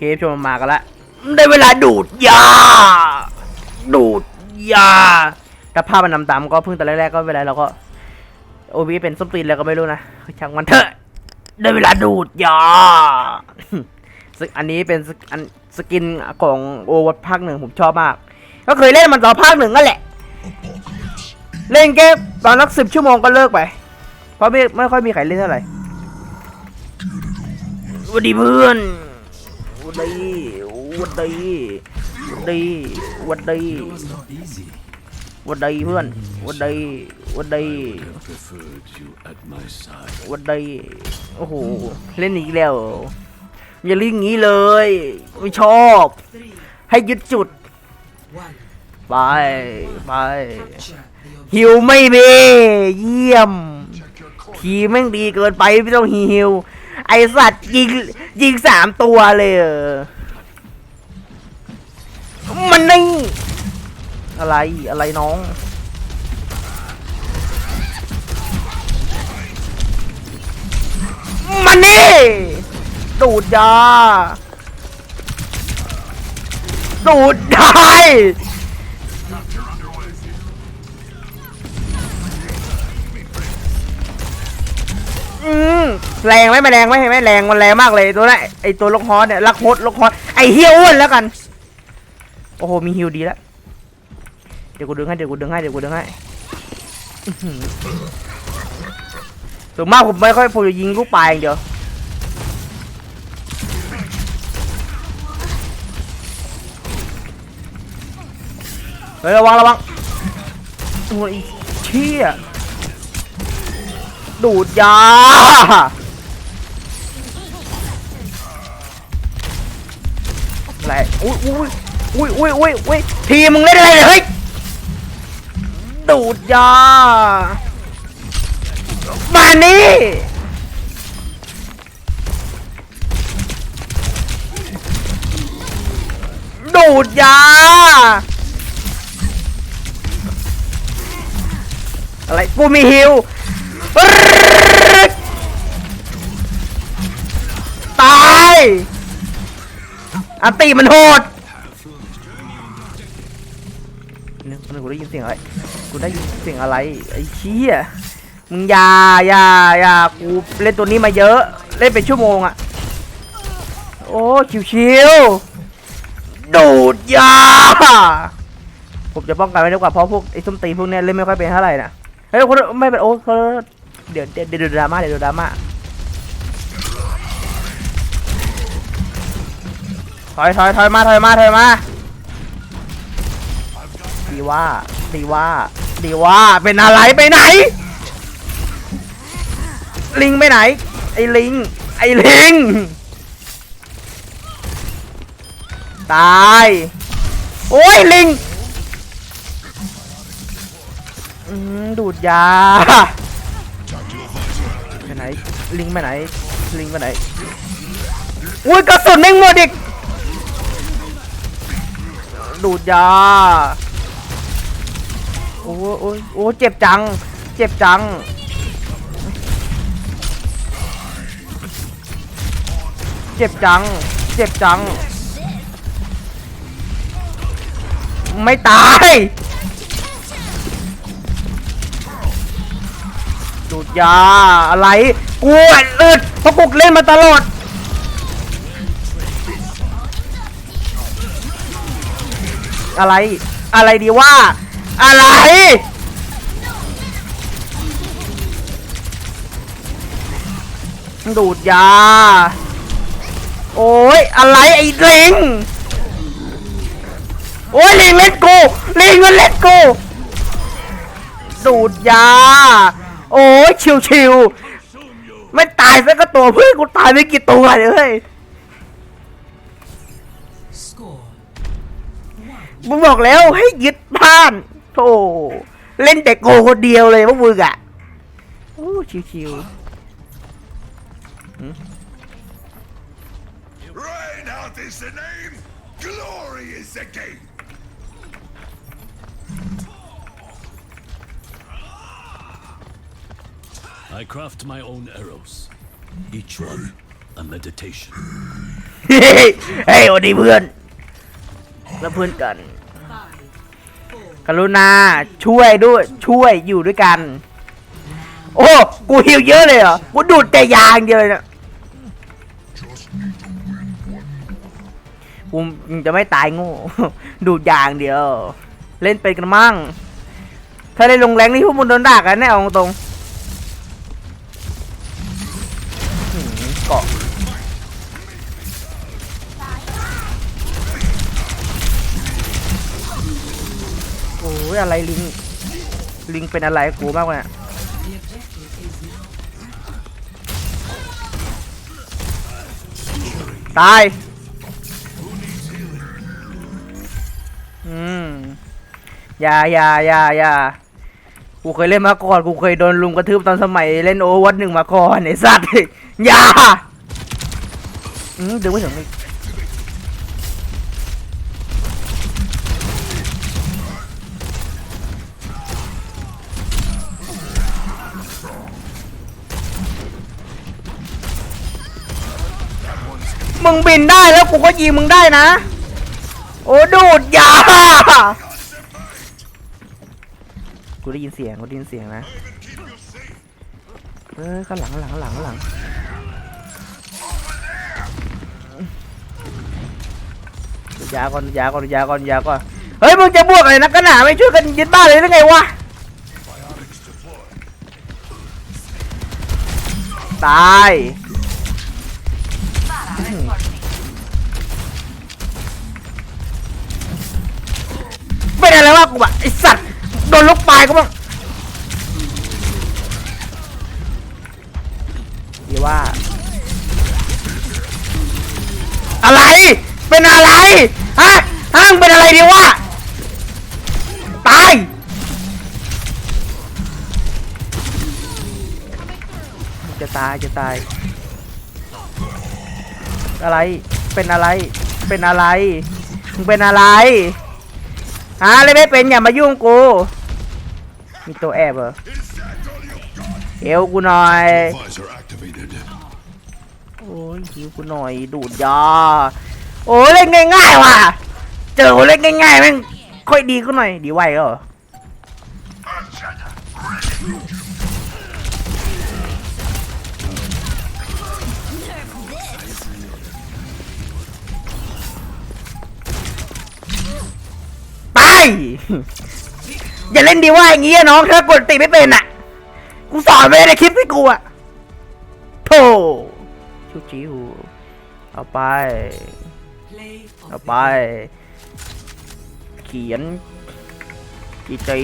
เคฟชมมากันละได้เวลาดูดยา ดูดยา ถ้าภาพมันดำๆก็เพิ่งแต่แรกๆก็เวลาเราก็โอบีเป็นส้มตีนแล้วก็ไม่รู้นะช่างมันเถอะได้เวลาดูดยาซึ่งอันนี้เป็นสกอันสกินของโอวัตภาคหนึ่งผมชอบมาก ก็เคยเล่นมันตอนภาคหนึ่งนั่นแหละ เล่นแค่ตอนนักสิบชั่วโมงก็เลิกไป เพราะไม่ไม่ค่อยมีใครเล่นเท่าไหร่สวัสดีเพื่อนสวัส ดีวัสดีวัสดีวัสดีวัสดีเพื่อนวัสดีวัสดีวัสดีโอ้โห เล่นอีกแล้ว อย่าเล่นงี้เลย ไม่ชอบ ให้ยึดจุด ไป ไปฮิวไม่มีเยี่ยม ทีแม่งดีเกินไปไม่ต้องฮิว ไอสัตว์ยิงยิงสามตัวเลยเออมันนี่อะไรอะไรน้องมันนี่ดูดยาดูดได้ แรงไหมไม่แรงไหมเห็นไหมแรงมันแรงมากเลยตัวนั้นไอตัวลูกฮอสเนี่ยลักมดลูกฮอสไอเฮียอ้วนแล้วกัน โอ้โหมีฮิวดีแล้วเดี๋ยวกูดึงให้เดี๋ยวกูดึงให้เดี๋ยวกูดึงให้ส่วนมากผมไม่ค่อยผมจะยิงลูกปลายอย่างเดียวเฮ้ยระวังระวังโอ้ยเชี่ย ดูดยา อะไร อุ้ยอุ้ยอุ้ยอุ้ยอุ้ยอุ้ยทีมึงเล่นอะไรเนี่ยเฮ้ย ดูดยา มานี่ดูดยา อะไร กูมีฮิว ตายอันตีมันโหดนึกนึกกูได้ยินเสียงอะไร กูได้ยินเสียงอะไร ไอ้เชี่ยมึงอยาอยาอยากูเล่นตัวนี้มาเยอะ เล่นเป็นชั่วโมงอะโอ้ชิวๆดูดยา ผมจะป้องกันไว้ดีกว่าเพราะพวกไอ้ส้มตีพวกเนี้ยเล่นไม่ค่อยเป็นเท่าไหร่นะเฮ้ยคนไม่เป็นโอ้ เดี๋ยวเดี๋ยวเดี๋ยวดราม่าเดี๋ยวดราม่าถอยถอยถอยมาถอยมาถอยมาดีว่าดีว่าดีว่าเป็นอะไรไปไหน ลิงไปไหน ไอ้ลิง ไอ้ลิง ตาย โอ้ยลิงดูดยา ไหน ลิงไปไหน ลิงไปไหน อุ้ยกระสุนแม่งหมดอีก ดูดยา โอ้โอ้โอ้เจ็บจัง เจ็บจัง เจ็บจัง เจ็บจัง ไม่ตาย ดูดยาอะไรกูออึดเพราะกูเล่นมาตลอดอะไร อะไรดีว่า อะไรดูดยา โอ้ยอะไรไอ้ลิง โอ้ยลิงเล่นกู ลิงมันเล่นกู ดูดยา โอ้ยชิวชิวๆไม่ตายสักก็ตัวเพื่อนกูตายไม่กี่ตัวเลย Score มึงบอกแล้วให้ยึดบ้านโธ่เล่นแต่โกคนเดียวเลยพวกมึงอะโอ้ชิวชิว Reinhardt is the name, glory is the game. I craft my own arrows. Each one a meditation. เฮ้ยเฮ้ยสวัสดีเพื่อนแล้วเพื่อนกัน กรุณาช่วยด้วยช่วยอยู่ด้วยกัน โอ้กูหิวเยอะเลยเหรอกูดูดแต่ยางเดียวเลยนะกูจะไม่ตายโง่ดูดยางเดียว เล่นเป็นกันมั่ง ถ้าได้ลงแรงนี่พวกมึงโดนด่ากันแน่เอาตรงๆ เกาะโอ้ยอะไรลิง ลิงเป็นอะไรกูมากเลยตาย อืม อย่าอย่าอย่าอย่า กูเคยเล่นมาก่อนกูเคยโดนลุมกระทืบตอนสมัยเล่นโอวัตหนึ่งมาก่อนไอ้สัตว์อย่าอืมดึงไม่ถึงอีกมึงบินได้แล้วกูก็ยิงมึงได้นะ โอ้ดูดยา กูได้ยินเสียงกูได้ยินเสียงนะเออข้างหลังข้างหลังข้างหลังข้างหลังยาก่อนยาก่อนยาก่อนยาก่อนเฮ้ยมึงจะบวกอะไรนักกันหนาไม่ช่วยกันยึดบ้านเลยหรือไงวะตายเป็นอะไรวะกูอะไอสัตว์ โดนลูกปลายกูบ้างดีว่า อะไร เป็นอะไร ฮะห้างเป็นอะไรดีวะตาย จะตาย จะตาย อะไร เป็นอะไร เป็นอะไร มึงเป็นอะไร หาอะไรไม่เป็นอย่ามายุ่งกู มีตัวแอบเหรอเอวกูหน่อย โอ้ยหิวกูหน่อยดูดยา โอ้เล่นง่ายๆว่ะ เจอเล่นง่ายๆแม่งค่อยดีกูหน่อย ดีไหวเหรอ อย่าเล่นดีว่าอย่างงี้น้องเธอกดติไม่เป็นอะ กูสอนไม่ได้ในคลิปให้กูอะโธ่ชูจิวเอาไป เอาไป เขียนจีจี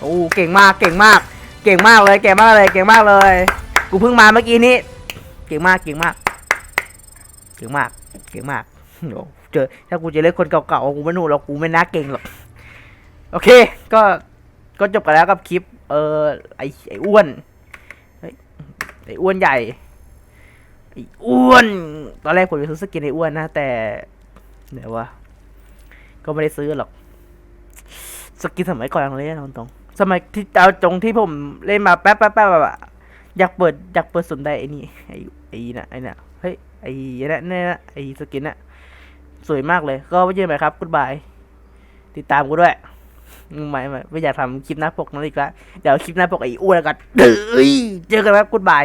โอ้เก่งมากเก่งมาก เก่งมากเลยเก่งมากเลยเก่งมากเลย กูเพิ่งมาเมื่อกี้นี้ เก่งมากเก่งมาก เก่งมาก เก่งมากโอ้เจอ ถ้ากูจะเล่นคนเก่าๆกูไม่หนูหรอกกูไม่น่าเก่งหรอก โอเค ก็ ก็จบกันแล้วกับคลิป เออไอไออ้วนเฮ้ยไออ้วนใหญ่ ไออ้วน ตอนแรกผมจะซื้อสกินไออ้วนนะ แต่เดี๋ยววะ ก็ไม่ได้ซื้อหรอก สกินสมัยก่อนเราเล่นตรงสมัยที่เอาจงที่ผมเล่นมาแป๊บแป๊บแป๊บแบบอยากเปิดอยากเปิดสนได้ไอ้นี่ไอ้ไอ้น่ะไอ้น่ะเฮ้ย ไอ้น่ะเนี่ยนะไอ้สกินน่ะสวยมากเลย ก็ไว้เจอกันใหม่ครับกุดบายติดตามกูด้วยอืมไม่ไม่ไม่อยากทำคลิปหน้าปกนั้นอีกแล้วเดี๋ยวคลิปหน้าปกไอ้อ้วนแล้วกันเฮ้ยเจอกันครับกุดบาย